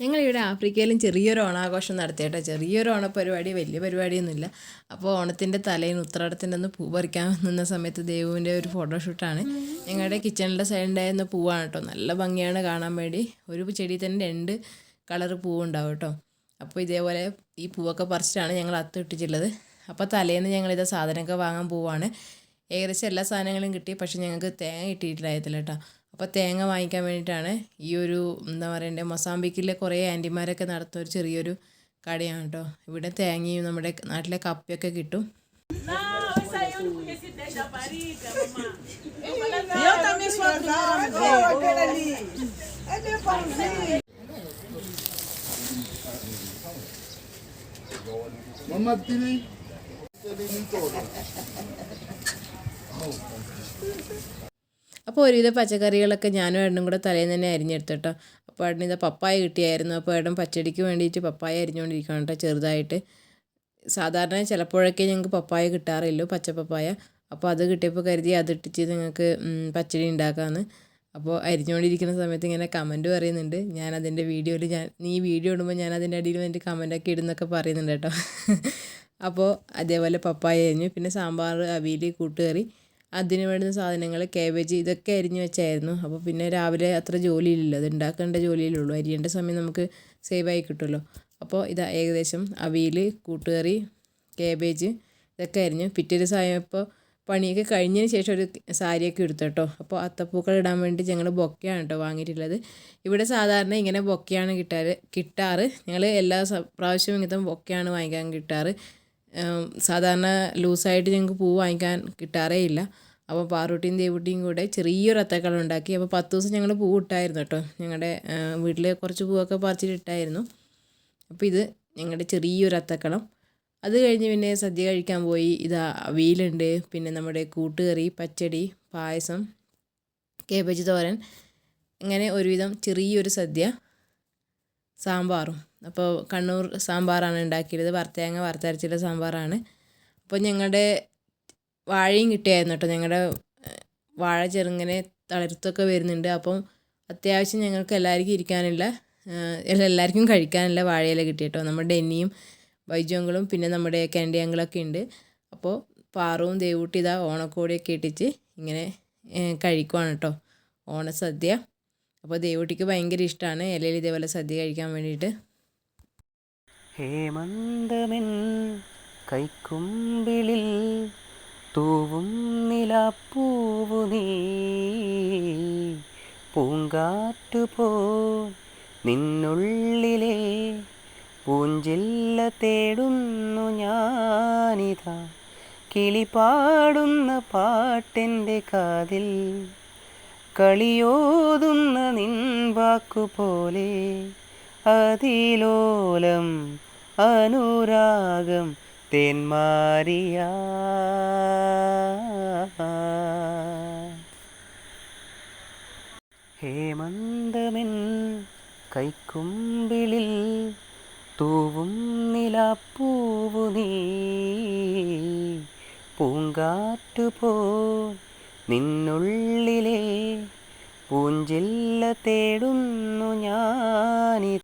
ഞങ്ങളിവിടെ ആഫ്രിക്കയിലും ചെറിയൊരു ഓണാഘോഷം നടത്തിയേട്ടോ ചെറിയൊരു ഓണപരിപാടി വലിയ പരിപാടിയൊന്നുമില്ല. അപ്പോൾ ഓണത്തിന്റെ തലേന്ന് ഉത്രാടത്തിന്റെ ഒന്ന് പൂ പറിക്കാൻ നിന്ന സമയത്ത് ദേവുവിന്റെ ഒരു ഫോട്ടോഷൂട്ടാണ്. ഞങ്ങളുടെ കിച്ചണിന്റെ സൈഡുണ്ടായിരുന്ന പൂവാണ് കേട്ടോ. നല്ല ഭംഗിയാണ് കാണാൻ വേണ്ടി. ഒരു ചെടി തന്നെ രണ്ട് കളർ പൂവുണ്ടാവും കേട്ടോ. അപ്പോൾ ഇതേപോലെ ഈ പൂവൊക്കെ പറിച്ചിട്ടാണ് ഞങ്ങൾ അത്തിട്ടിട്ടുള്ളത് അപ്പോൾ തലേന്ന് ഞങ്ങളിത് സാധനമൊക്കെ വാങ്ങാൻ പോവാണ്. ഏകദേശം എല്ലാ സാധനങ്ങളും കിട്ടി. പക്ഷെ ഞങ്ങൾക്ക് തേങ്ങ കിട്ടിയിട്ടില്ലായിരുന്നില്ല കേട്ടോ. അപ്പോൾ തേങ്ങ വാങ്ങിക്കാൻ വേണ്ടിയിട്ടാണ് ഈ ഒരു എന്താ പറയണ്ടേ മൊസാമ്പിക്കിലെ കുറേ ആന്റിമാരൊക്കെ നടത്തുന്ന ഒരു ചെറിയൊരു കടയാണ് കേട്ടോ. ഇവിടെ തേങ്ങയും നമ്മുടെ നാട്ടിലെ കപ്പയൊക്കെ കിട്ടും. അപ്പോൾ ഒരുവിധ പച്ചക്കറികളൊക്കെ ഞാനും ഏട്ടനും കൂടെ തലേന്ന് തന്നെ അരിഞ്ഞെടുത്തിട്ടോ അപ്പോൾ ഏട്ടന് ഇത് പപ്പായ കിട്ടിയായിരുന്നു. അപ്പോൾ ഏട്ടൻ പച്ചടിക്ക് വേണ്ടിയിട്ട് പപ്പായ അരിഞ്ഞുകൊണ്ടിരിക്കുകയാണ് കേട്ടോ ചെറുതായിട്ട്. സാധാരണ ചിലപ്പോഴൊക്കെ ഞങ്ങൾക്ക് പപ്പായ കിട്ടാറില്ല പച്ച പപ്പായ അപ്പോൾ അത് കിട്ടിയപ്പോൾ കരുതി അതിട്ടിച്ച് നിങ്ങൾക്ക് പച്ചടി ഉണ്ടാക്കാമെന്ന് അപ്പോൾ അരിഞ്ഞുകൊണ്ടിരിക്കുന്ന സമയത്ത് ഇങ്ങനെ കമന്റ് പറയുന്നുണ്ട്. ഞാൻ അതിന്റെ വീഡിയോയിൽ ഞാൻ നീ വീഡിയോ ഇടുമ്പോൾ ഞാൻ അതിന്റെ അടിയിൽ എന്റെ കമന്റൊക്കെ ഇടുന്നൊക്കെ പറയുന്നുണ്ട് കേട്ടോ. അപ്പോൾ അതേപോലെ പപ്പായ അരിഞ്ഞു. പിന്നെ സാമ്പാർ അവിയൽ കൂട്ടുകറി. അതിന് വേണ്ടുന്ന സാധനങ്ങൾ കേബേജ് ഇതൊക്കെ അരിഞ്ഞ് വെച്ചായിരുന്നു. അപ്പോൾ പിന്നെ രാവിലെ അത്ര ജോലിയില്ലല്ലോ അത് ഉണ്ടാക്കേണ്ട ജോലിയിലുള്ളൂ. അരിയേണ്ട സമയം നമുക്ക് സേവായി കിട്ടുമല്ലോ. അപ്പോൾ ഇതാ ഏകദേശം അവിയൽ കൂട്ടുകറി കേബേജ് ഇതൊക്കെ അരിഞ്ഞു പിറ്റേ ദിവസം ആയപ്പോൾ പണിയൊക്കെ കഴിഞ്ഞതിന് ശേഷം ഒരു സാരിയൊക്കെ എടുത്തു കേട്ടോ. അപ്പോൾ അത്തപ്പൂക്കൾ ഇടാൻ വേണ്ടി ഞങ്ങൾ ബൊക്കെയാണ് കേട്ടോ വാങ്ങിയിട്ടുള്ളത്. ഇവിടെ സാധാരണ ഇങ്ങനെ ബൊക്കെയാണ് കിട്ടാറ് കിട്ടാറ്. ഞങ്ങൾ എല്ലാ പ്രാവശ്യവും ഇങ്ങനത്തെ ബൊക്കെയാണ് വാങ്ങിക്കാൻ കിട്ടാറ്. സാധാരണ ലൂസായിട്ട് ഞങ്ങൾക്ക് പൂ വാങ്ങിക്കാൻ കിട്ടാറേ ഇല്ല. അപ്പോൾ പാറൂട്ടിയും ദേവുട്ടിയും കൂടെ ചെറിയൊരു അത്തക്കളം ഉണ്ടാക്കി. അപ്പോൾ പത്ത് ദിവസം ഞങ്ങൾ പൂ ഇട്ടായിരുന്നു കേട്ടോ. ഞങ്ങളുടെ വീട്ടിൽ കുറച്ച് പൂവൊക്കെ പറിച്ചിട്ട് ഇട്ടായിരുന്നു. അപ്പോൾ ഇത് ഞങ്ങളുടെ ചെറിയൊരു അത്തക്കളം. അത് കഴിഞ്ഞ് പിന്നെ സദ്യ കഴിക്കാൻ പോയി. ഇതാ അവിയലുണ്ട്. പിന്നെ നമ്മുടെ കൂട്ടുകറി പച്ചടി പായസം കേബേജ് തോരൻ. ഇങ്ങനെ ഒരുവിധം ചെറിയൊരു സദ്യ. സാമ്പാറും. അപ്പോൾ കണ്ണൂർ സാമ്പാറാണ് ഉണ്ടാക്കിയത്. വറുത്തേങ്ങ വറുത്തരച്ചിട്ടുള്ള സാമ്പാറാണ്. അപ്പോൾ ഞങ്ങളുടെ വാഴയും കിട്ടിയായിരുന്നു കേട്ടോ. ഞങ്ങളുടെ വാഴ ചെറുങ്ങനെ തളിർത്തൊക്കെ വരുന്നുണ്ട്. അപ്പം അത്യാവശ്യം ഞങ്ങൾക്ക് എല്ലാവർക്കും ഇരിക്കാനുള്ള അല്ല എല്ലാവർക്കും കഴിക്കാനുള്ള വാഴയില കിട്ടി കേട്ടോ. നമ്മുടെ ഡെന്നിയും വൈജോങ്കളും പിന്നെ നമ്മുടെ കാൻഡിയങ്ങളൊക്കെ ഉണ്ട്. അപ്പോൾ പാറവും ദേവൂട്ടി ഇതാ ഓണക്കോടിയൊക്കെ ഇട്ടിച്ച് ഇങ്ങനെ കഴിക്കുവാണ് കേട്ടോ. ഓണസദ്യ. അപ്പോൾ ദേവൂട്ടിക്ക് ഭയങ്കര ഇഷ്ടമാണ്. ഇലയിൽ ഇതേപോലെ സദ്യ കഴിക്കാൻ വേണ്ടിയിട്ട്. ഹേമന്തമെൻ കൈക്കുമ്പിളിൽ തൂവും നിലപ്പൂവു നീ. പൂങ്കാറ്റുപോ നിന്നുള്ളിലെ പൂഞ്ചില്ല തേടുന്നു ഞാനിതാ. കിളിപാടുന്ന പാട്ടിന്റെ കാതിൽ കളിയോതുന്ന നിൻ വാക്കുപോലെ അതിലോലം അനുരാഗം തേന്മാരിയ. ഹേമന്തമെൻ കൈക്കുമ്പിളിൽ തൂവും നിലപ്പൂവു നീ. പൂങ്കാറ്റുപോ നിന്നുള്ളിലെ പൂഞ്ചില്ല തേടുന്നു ഞാനി.